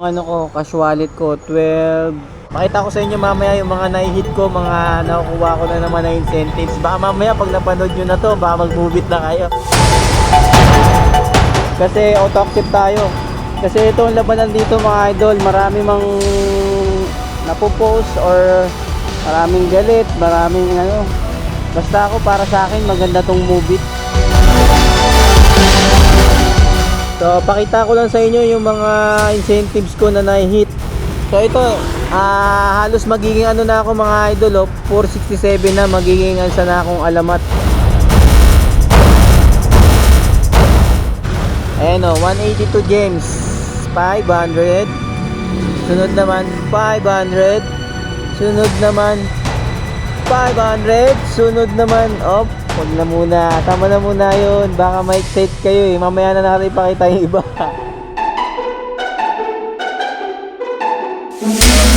ano ko, cash wallet ko, 12. Pakita ko sa inyo mamaya yung mga nai-hit ko, mga nakukuha ko na naman na incentives. Baka mamaya pag napanood nyo na to, baka mag-move it na kayo. Kasi auto-accept tayo. Kasi ito ang labanan dito mga idol, marami mang napopost or maraming galit, maraming ano. Basta ako para sa akin maganda tong move it. So, pakita ko lang sa inyo yung mga incentives ko na na-hit. So, ito, ah halos magiging ano na ako mga idol, oh, 467 na magiging ansa na akong alamat. Ayan o, 182 gems, 500. Sunod naman, 500. Sunod naman, 500. Sunod naman, op, huwag na muna. Tama na muna yun. Baka ma-excite kayo eh. Mamaya na natin ipakita yung iba.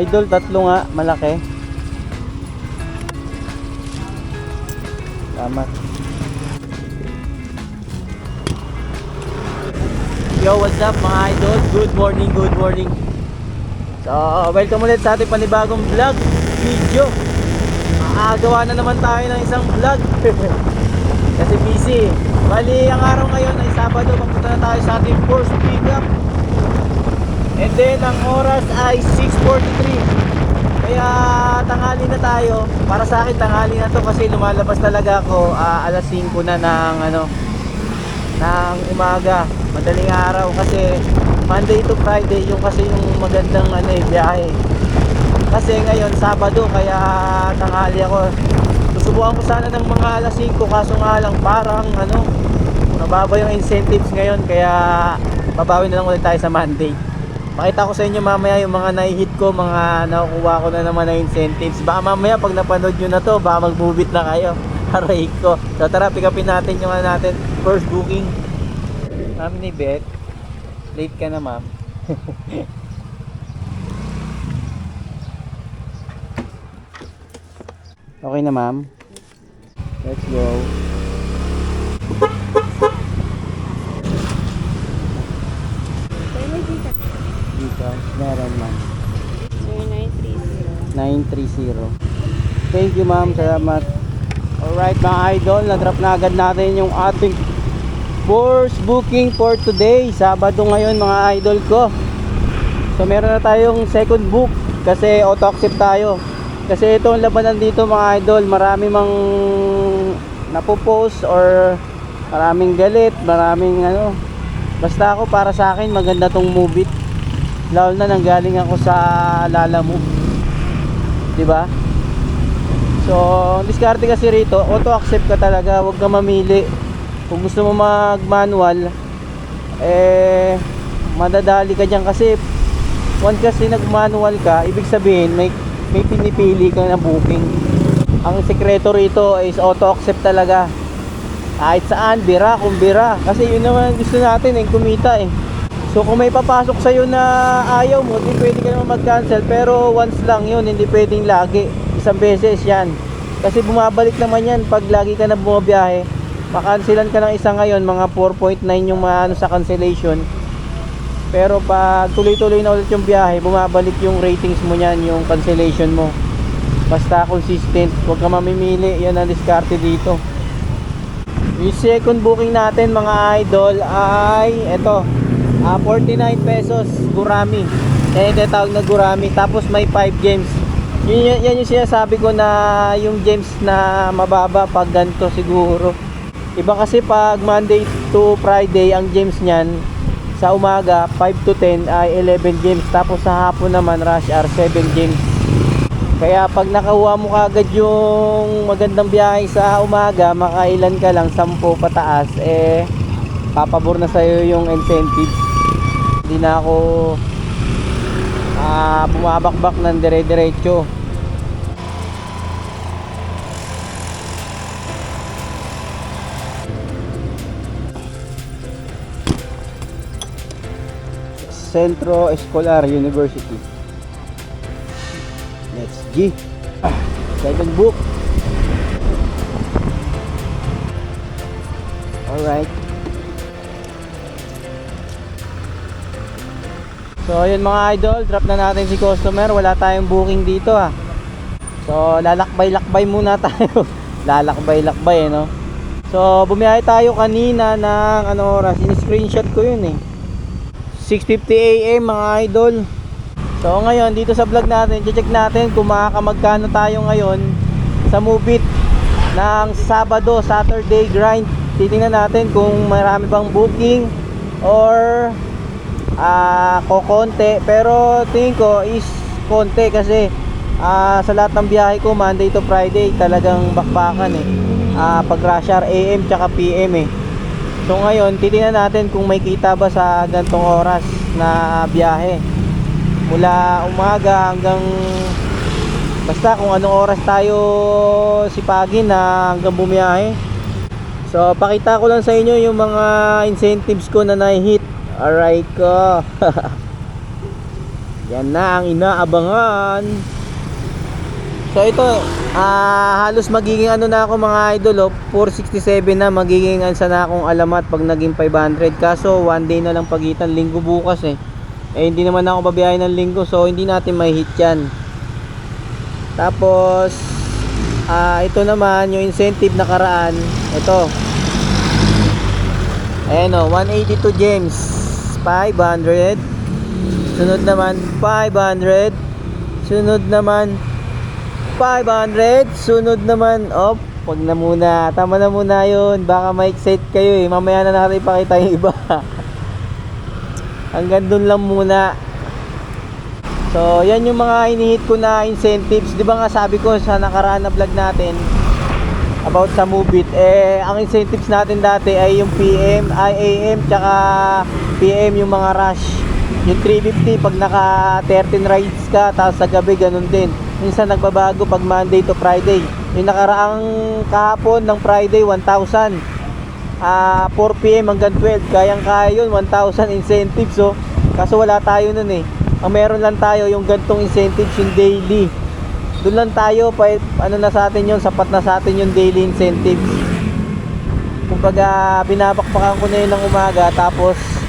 Idol, tatlo nga, malaki. Tama. Yo, what's up mga idol? Good morning, good morning. So, welcome ulit sa ating panibagong vlog, video. Makakagawa na naman tayo ng isang vlog. Kasi busy. Bali, ang araw ngayon ay Sabado, magpunta na tayo sa ating first pickup. And then ang oras ay 6.43 Kaya tanghali na tayo. Para sa akin tanghali na to kasi lumalabas talaga ako ah, alas 5 na ng ano ng umaga. Madaling araw kasi Monday to Friday yung kasi yung magandang ano eh, biyahe. Kasi ngayon Sabado kaya tanghali ako. Susubukan ko sana ng mga alas 5 kaso nga lang parang ano Mababa yung incentives ngayon kaya babawi na lang ulit tayo sa Monday Pakita ko sa inyo mamaya yung mga nai-hit ko, mga nakukuha ko na naman na incentives. Baka mamaya pag napanood nyo na to, baka mag-move it na kayo. Aray ko. So tara, pick upin natin yung ano natin, first booking. Ma'am ni Beth, late ka na ma'am. okay na ma'am. Let's go. Dito, meron ma'am. 930. Thank you ma'am, salamat. Alright mga idol, na-drop na agad natin yung ating first booking for today. Sabado ngayon mga idol ko. So meron na tayong second book kasi auto-accept tayo. Kasi ito ang labanan dito mga idol, marami mang napopost or maraming galit, maraming ano. Basta ako para sa akin maganda tong move it. Lalo na nanggaling ako sa Lala Move. 'Di ba? So, diskarte kasi rito, auto accept ka talaga, huwag ka mamili. Kung gusto mo mag-manual, eh madadali ka diyan kasi once kasi nag-manual ka, ibig sabihin may may pinipili ka na booking. Ang sekreto rito is auto accept talaga. Kahit saan, bira kung bira. Kasi yun naman gusto natin, eh, kumita eh. So kung may papasok sa'yo na ayaw mo, di pwede ka naman mag-cancel. Pero once lang yun, hindi pwedeng lagi. Isang beses yan. Kasi bumabalik naman yan pag lagi ka na bumabiyahe. Makansilan ka ng isa ngayon, mga 4.9 yung maano sa cancellation. Pero pag tuloy-tuloy na ulit yung biyahe, bumabalik yung ratings mo niyan, yung cancellation mo. Basta consistent, huwag ka mamimili, yan ang diskarte dito. Yung second booking natin mga idol ay eto, ah 49 pesos gurami. Yan yung tinatawag na gurami. Tapos may 5 games. Yun, yan, yan yung sinasabi ko na yung games na mababa pag ganito siguro. Iba kasi pag Monday to Friday ang games niyan sa umaga 5 to 10 ay 11 games tapos sa hapon naman rush hour 7 games Kaya pag nakuha mo kagad yung magandang biyahe sa umaga, makailan ka lang, 10 pataas, eh, papabor na sa'yo yung incentives. Hindi na ako ah, bumabakbak ng dire-diretso. Centro Escolar University. Let's G. Second book. Alright. So ayun mga idol, drop na natin si customer. Wala tayong booking dito ah. So lalakbay-lakbay muna tayo. lalakbay-lakbay eh no. So bumiyahe tayo kanina ng ano oras, in-screenshot ko yun eh. 6.50 AM mga idol So ngayon dito sa vlog natin check natin kung makakamagkano tayo ngayon Sa Mubit ng Sabado, Saturday grind Titingnan natin kung marami bang booking Or ah kokonti Pero tingin ko is konti kasi ah, sa lahat ng biyahe ko Monday to Friday talagang bakbakan eh Ah, Pag rush hour AM tsaka PM eh So ngayon, titingnan natin kung may kita ba sa gantong oras na biyahe. Mula umaga hanggang basta kung anong oras tayo sipagin na hanggang bumiyahe. So pakita ko lang sa inyo yung mga incentives ko na na-hit. Alright ko. Yan na ang inaabangan. So ito, ah halos magiging ano na ako mga idol, oh, 467 na magiging ansa na akong alamat pag naging 500. Kaso one day na lang pagitan, linggo bukas eh. Eh hindi naman ako babiyahin ng linggo, so hindi natin may hit yan. Tapos, ah ito naman, yung incentive na karaan, ito. Ayan o, 182 gems, 500. Sunod naman, 500. Sunod naman, 500 sunod naman op wag na muna. Tama na muna yun. Baka ma-excite kayo eh. Mamaya na natin ipakita yung iba. Hanggang dun lang muna. So yan yung mga inihit ko na incentives. Di ba nga sabi ko sa nakaraan na vlog natin about sa Mubit eh ang incentives natin dati ay yung PM ay AM tsaka PM yung mga rush. Yung 350 pag naka 13 rides ka tapos sa gabi ganun din. Minsan nagbabago pag Monday to Friday. Yung nakaraang kahapon ng Friday 1,000 ah 4 PM hanggang 12 kayang kaya yun 1,000 incentives so kaso wala tayo nun eh. Ang meron lang tayo yung gantong incentives yung daily. Doon lang tayo pa ano na sa atin yun sapat na sa atin yung daily incentives. Kumbaga binabakbakan ko na yun ng umaga tapos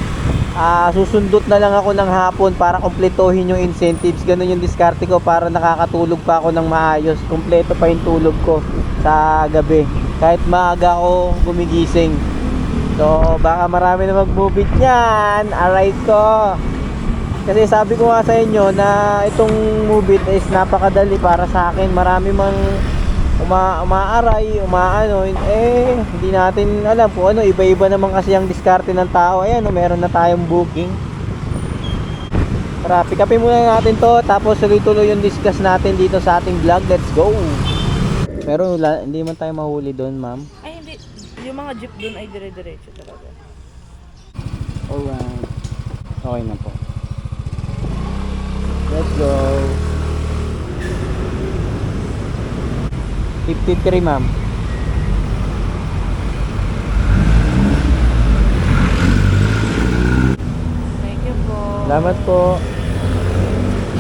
ah susundot na lang ako ng hapon para kumpletuhin yung incentives. Ganun yung diskarte ko para nakakatulog pa ako ng maayos. Kumpleto pa yung tulog ko sa gabi. Kahit maaga ako gumigising. So baka marami na mag-move it yan alright ko. Kasi sabi ko nga sa inyo na itong move it is napakadali para sa akin. Marami mang uma umaaray, umaano, eh hindi natin alam kung ano, iba-iba naman kasi ang diskarte ng tao. Ayan, oh, meron na tayong booking. Tara, pick upin muna natin to tapos tuloy-tuloy yung discuss natin dito sa ating vlog. Let's go. Pero wala, hindi man tayo mahuli doon, ma'am. Ay, hindi. Yung mga jeep doon ay dire-diretso talaga. Alright. Okay na po. Let's go. 53 ma'am. Thank you po. Salamat po.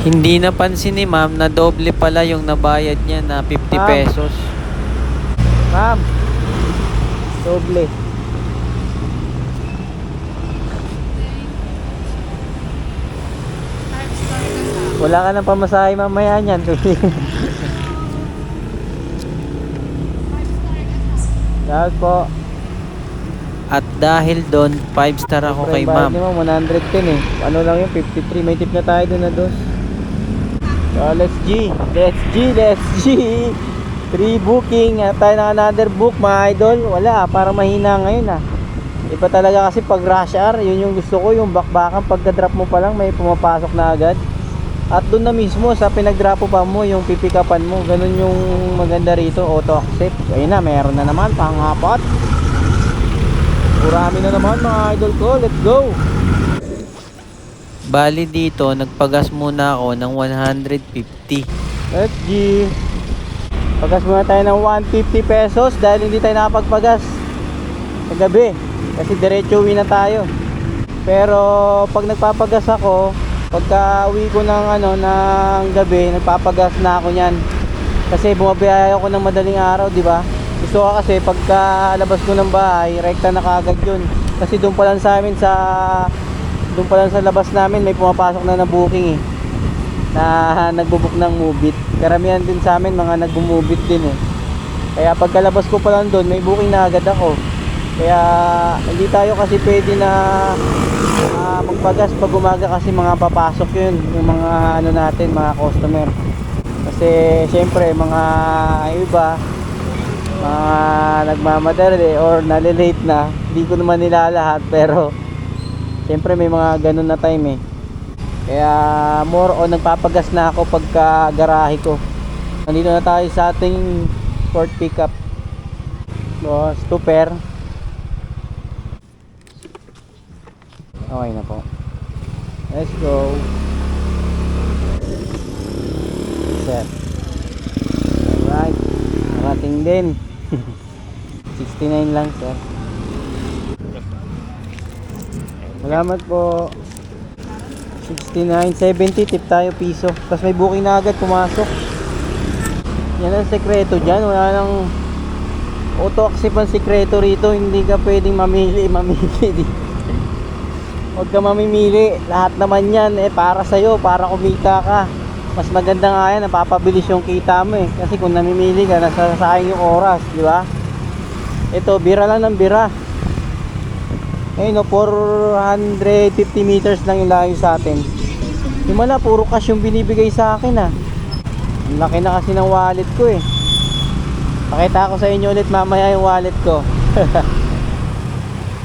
Hindi napansin ni ma'am na doble pala yung nabayad niya na 50 Ma'am. pesos. Ma'am. Doble. Wala ka ng pamasahe mamaya niyan. Salamat po. At dahil doon, 5 star ako kay ma'am. ni 110 eh. Ano lang yun, 53. May tip na tayo doon na dos. So, let's G. Let's G. Let's G. 3 booking. Hanap tayo ng another book, mga idol. Wala, parang mahina ngayon ah. Iba talaga kasi pag rush hour, yun yung gusto ko, yung bakbakan. Pagka-drop mo pa lang, may pumapasok na agad. At doon na mismo sa pinagdrapo pa mo, yung pipikapan mo, ganun yung maganda rito, auto accept. Ayun na, meron na naman, pangapat. Urami na naman mga idol ko, let's go! Bali dito, nagpagas muna ako ng 150. Let's G. Pagas muna tayo ng 150 pesos dahil hindi tayo nakapagpagas sa gabi. Kasi diretso uwi na tayo. Pero pag nagpapagas ako, pagka uwi ko ng ano ng gabi, nagpapagas na ako niyan. Kasi bumabiyaya ako ng madaling araw, di ba? Gusto ko kasi pagka labas ko ng bahay, rekta na kagad yun. Kasi doon pa lang sa amin sa doon pa lang sa labas namin may pumapasok na na booking eh na nagbubuk ng Mubit. Karamihan din sa amin mga nagbumubit din eh. Kaya pagkalabas ko pa lang doon, may booking na agad ako. Kaya hindi tayo kasi pwede na ah, magpagas pag umaga kasi mga papasok yun, yung mga ano natin, mga customer. Kasi syempre mga iba, mga nagmamadali or nalilate na, hindi ko naman nila lahat pero syempre may mga ganun na time eh. Kaya more on nagpapagas na ako pagka garahe ko. Nandito na tayo sa ating port pickup. So, stuper. Okay na po. Let's go. Set. Alright. Narating din. 69 lang sir. Salamat po. 69, 70 tip tayo piso. Tapos may booking na agad pumasok. Yan ang sekreto dyan. Wala nang auto accept ang sekreto rito. Hindi ka pwedeng mamili, mamili. di- Huwag ka mamimili. Lahat naman yan eh para sa'yo, para kumita ka. Mas maganda nga yan, napapabilis yung kita mo eh. Kasi kung namimili ka, nasasayang yung oras, di ba? Ito, bira lang ng bira. Ayun no, 450 meters lang yung layo sa atin. Yung wala, puro cash yung binibigay sa akin ah. Ang laki na kasi ng wallet ko eh. Pakita ko sa inyo ulit mamaya yung wallet ko.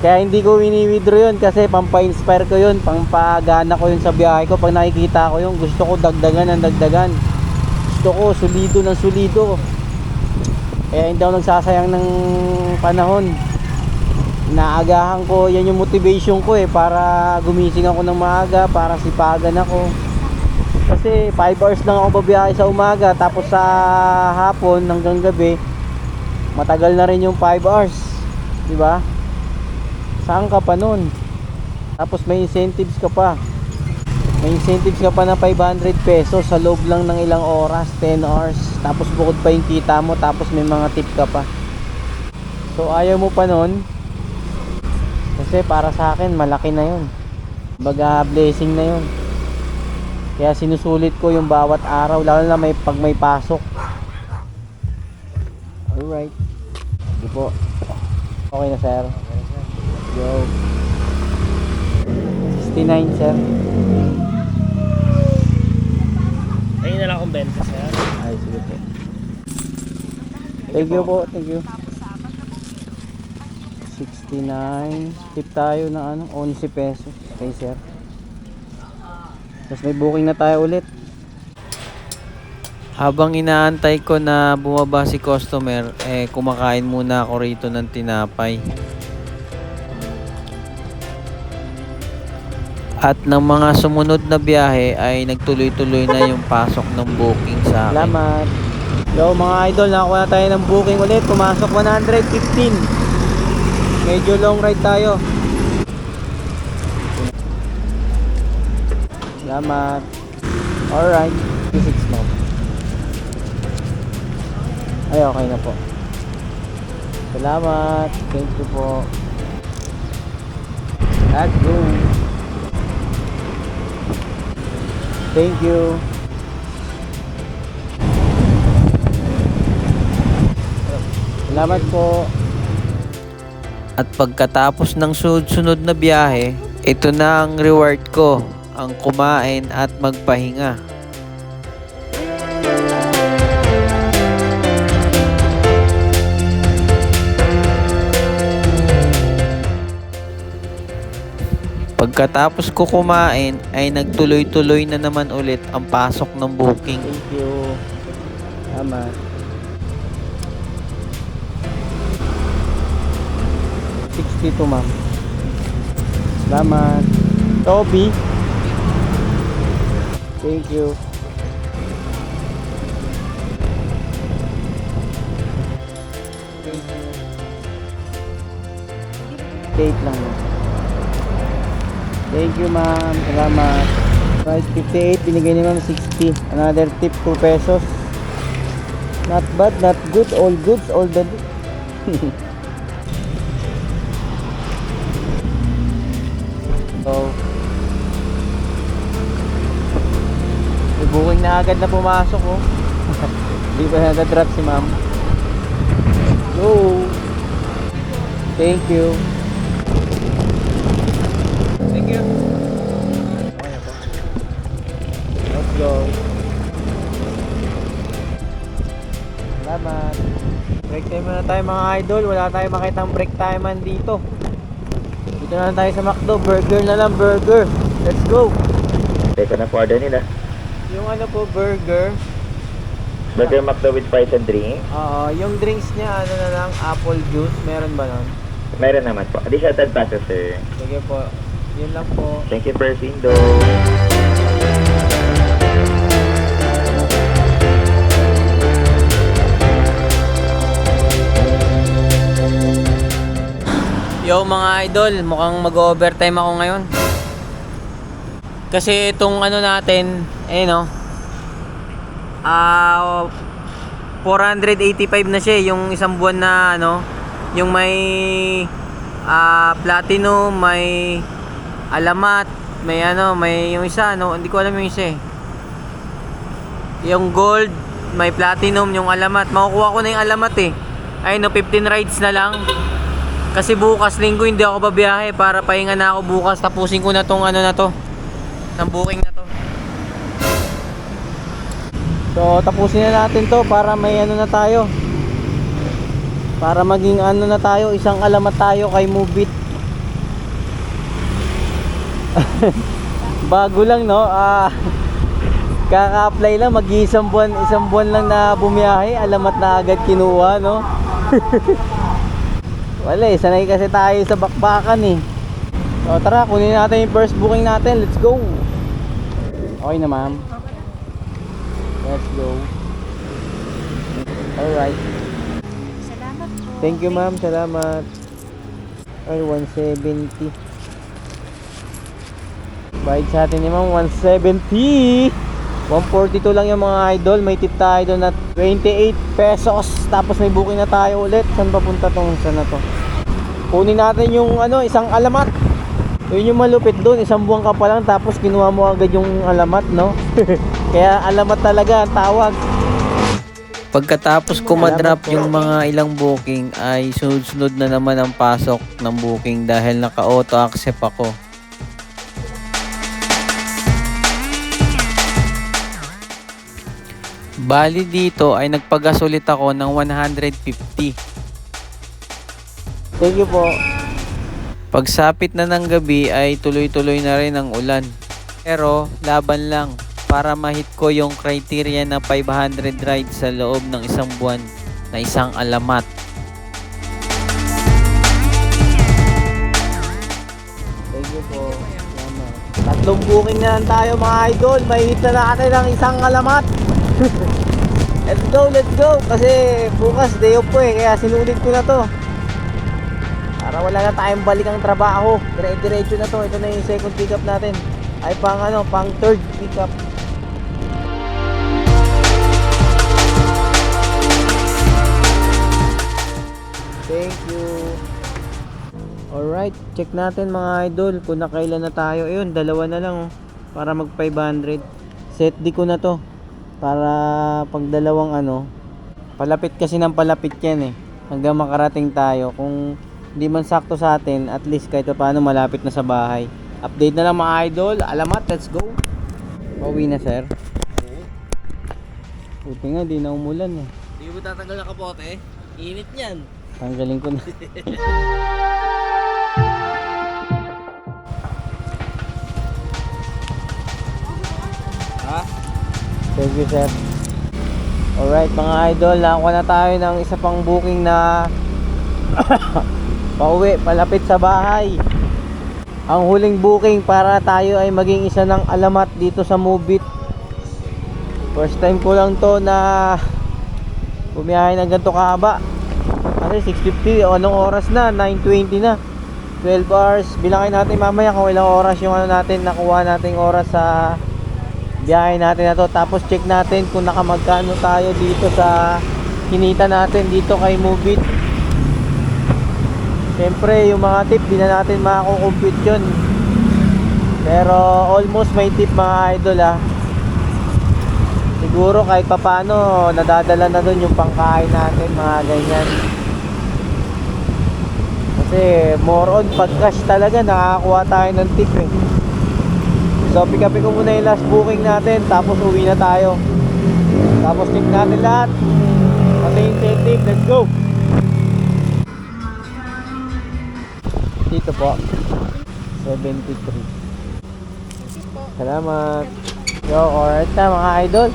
Kaya hindi ko wini-withdraw yun kasi pampa-inspire ko yun, pampagana ko yun sa biyahe ko. Pag nakikita ko yun, gusto ko dagdagan ng dagdagan. Gusto ko sulido ng sulido. Kaya hindi ako nagsasayang ng panahon naagahan ko yan yung motivation ko eh para gumising ako ng maaga para sipagan ako kasi 5 hours lang ako babiyahe sa umaga tapos sa hapon hanggang gabi matagal na rin yung 5 hours di ba saan ka pa nun tapos may incentives ka pa may incentives ka pa na 500 pesos sa loob lang ng ilang oras 10 hours tapos bukod pa yung kita mo tapos may mga tip ka pa so ayaw mo pa nun kasi para sa akin, malaki na yun. Baga blessing na yun. Kaya sinusulit ko yung bawat araw, lalo na may, pag may pasok. Alright. Sige po. Okay na, sir. Yo. 69, sir. Ayun na lang akong benta, sir. Ay, sige po. Thank you po, thank you. 69. Tip tayo ng ano, 11 pesos. Okay, sir. Tapos may booking na tayo ulit. Habang inaantay ko na bumaba si customer, eh kumakain muna ako rito ng tinapay. At ng mga sumunod na biyahe ay nagtuloy-tuloy na yung pasok ng booking sa akin. Salamat. Yo mga idol, nakakuha na tayo ng booking ulit. Pumasok 115. Medyo long ride tayo. Salamat. Alright. 56 mo. Ay, okay na po. Salamat. Thank you po. Let's go. Thank you. Salamat po. At pagkatapos ng sunod-sunod na biyahe, ito na ang reward ko, ang kumain at magpahinga. Pagkatapos ko kumain ay nagtuloy-tuloy na naman ulit ang pasok ng booking. Thank you. Tama. Sixty-two, ma'am. Salamat. Toby. Thank you. Date lang mo. Thank you, ma'am. Salamat. Right, 58. Binigay ni ma'am 60. Another tip 2 pesos. Not bad, not good. All goods, all the so, may booking na agad na pumasok oh. Hindi pa nadadrop si ma'am. Go! Thank you. Go. Salamat. Break time muna tayo mga idol. Wala tayong makitang break time man dito. Dito na lang tayo sa McDo. Burger na lang, burger. Let's go. Teka na po order nila. Yung ano po, burger. Burger McDo with fries and drink. Oo, yung drinks niya, ano na lang, apple juice. Meron ba nun? Meron naman po. Additional 10 pesos, sir. Sige po. Yun lang po. Thank you, Persindo. Yo mga idol, mukhang mag-overtime ako ngayon. Kasi itong ano natin, eh no. Ah 485 na siya, eh, yung isang buwan na ano, yung may ah platinum, may alamat, may ano, may yung isa ano, hindi ko alam yung isa eh. Yung gold, may platinum, yung alamat. Makukuha ko na yung alamat eh. Ay no, 15 rides na lang. Kasi bukas linggo hindi ako babiyahe para pahinga na ako bukas. Tapusin ko na tong ano na to. Ng booking na to. So, tapusin na natin to para may ano na tayo. Para maging ano na tayo, isang alamat tayo kay Mubit. Bago lang no, ah kaka-apply lang, mag-iisang buwan, isang buwan lang na bumiyahe, alamat na agad kinuha no. Wala eh, sanay kasi tayo sa bakbakan eh. So tara, kunin natin yung first booking natin, let's go. Okay na ma'am. Let's go. Alright. Salamat po. Thank you ma'am, salamat. Ay, 170. Bayad sa atin ni ma'am, 170. 142 lang yung mga idol. May tip tayo doon na 28 pesos. Tapos may booking na tayo ulit. Saan papunta tong saan na to? Kunin natin yung ano, isang alamat. Yun yung malupit doon. Isang buwan ka pa lang tapos kinuha mo agad yung alamat, no? Kaya alamat talaga ang tawag. Pagkatapos ko madrop yung mga ilang booking ay sunod-sunod na naman ang pasok ng booking dahil naka-auto accept ako. Bali dito ay nagpagasulit ako ng 150. Thank you po. Pagsapit na ng gabi ay tuloy-tuloy na rin ang ulan. Pero laban lang para mahit ko yung criteria na 500 rides sa loob ng isang buwan na isang alamat. Thank you po. Salamat. Tatlong booking na lang tayo mga idol. May hit na natin ang isang alamat. let's go, let's go. Kasi bukas day off po eh. Kaya sinulit ko na to. Para wala na tayong balik ang trabaho. Dire-diretso na to. Ito na yung second pickup natin. Ay pang ano, pang third pickup. Thank you. Alright, check natin mga idol kung nakailan na tayo. Ayun, dalawa na lang oh, para mag 500. Set D ko na to. Para pag dalawang ano, palapit kasi ng palapit yan eh. Hanggang makarating tayo. Kung hindi man sakto sa atin, at least kahit paano malapit na sa bahay. Update na lang mga idol. Alamat, let's go. Pauwi na sir. Buti nga, di na umulan eh. Hindi mo tatanggal na kapote. Init niyan. Tanggalin ko na. ha? Thank you sir. Alright mga idol, nakakuha na tayo ng isa pang booking na pauwi, palapit sa bahay. Ang huling booking para tayo ay maging isa ng alamat dito sa Mubit. First time ko lang to na bumiyahe ng ganito kahaba. Kasi 6.50, o anong oras na? 9.20 na. 12 hours. Bilangin natin mamaya kung ilang oras yung ano natin, nakuha nating oras sa biyahe natin na to. Tapos check natin kung nakamagkano tayo dito sa kinita natin dito kay Mubit. Siyempre, yung mga tip, di na natin makakumpute yun. Pero almost may tip mga idol ah. Siguro kahit papano, nadadala na dun yung pangkain natin, mga ganyan. Kasi more on pag cash talaga, nakakakuha tayo ng tip eh. So pick upin ko muna yung last booking natin, tapos uwi na tayo. Tapos check natin lahat. Pati incentive, let's go! Dito po. 73. Salamat. Yo, alright na mga idol.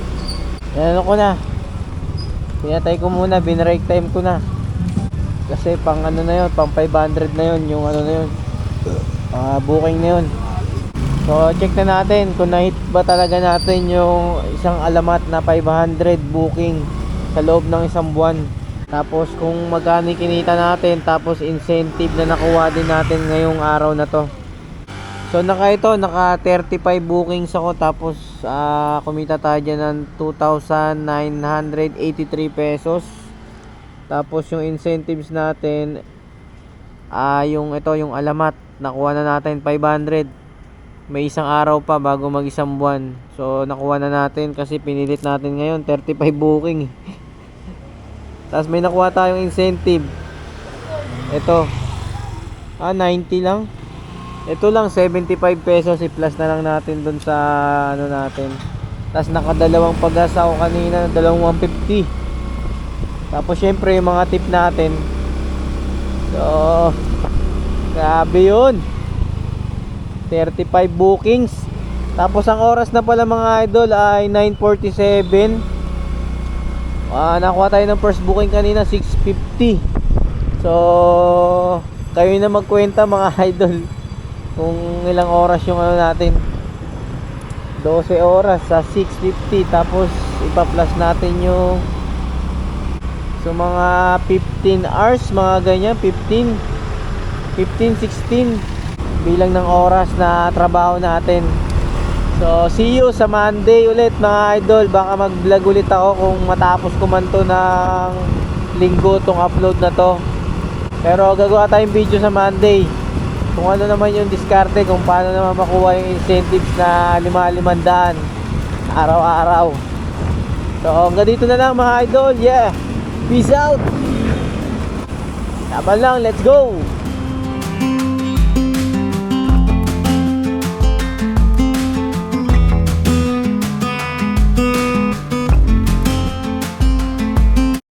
Ano ko na. Pinatay ko muna, binrake time ko na. Kasi pang ano na yun, pang 500 na yun, yung ano na yun. Mga booking na yun. So, check na natin kung na-hit ba talaga natin yung isang alamat na 500 booking sa loob ng isang buwan. Tapos kung magkano kinita natin, tapos incentive na nakuha din natin ngayong araw na to. So naka ito, naka 35 bookings ako tapos ah, kumita tayo dyan ng 2,983 pesos. Tapos yung incentives natin, ah yung ito, yung alamat, nakuha na natin 500. May isang araw pa bago mag isang buwan. So nakuha na natin kasi pinilit natin ngayon 35 booking. Tapos may nakuha tayong incentive. Ito. Ah, 90 lang. Ito lang 75 pesos i-plus na lang natin doon sa ano natin. Tapos nakadalawang pag-asa ako kanina, dalawang 150. Tapos syempre yung mga tip natin. So, grabe yun. 35 bookings. Tapos ang oras na pala mga idol ay 9.47. Ah, nakuha tayo ng first booking kanina 6.50. So, kayo na magkwenta mga idol kung ilang oras yung ano natin. 12 oras sa 6.50 tapos ipa-plus natin yung so mga 15 hours mga ganyan 15 15 16 bilang ng oras na trabaho natin So, see you sa Monday ulit mga idol. Baka mag-vlog ulit ako kung matapos ko man to ng linggo tong upload na to. Pero gagawa tayong video sa Monday. Kung ano naman yung diskarte, kung paano naman makuha yung incentives na 5-500 araw-araw. So, hanggang dito na lang mga idol. Yeah. Peace out. Laban lang. Let's go.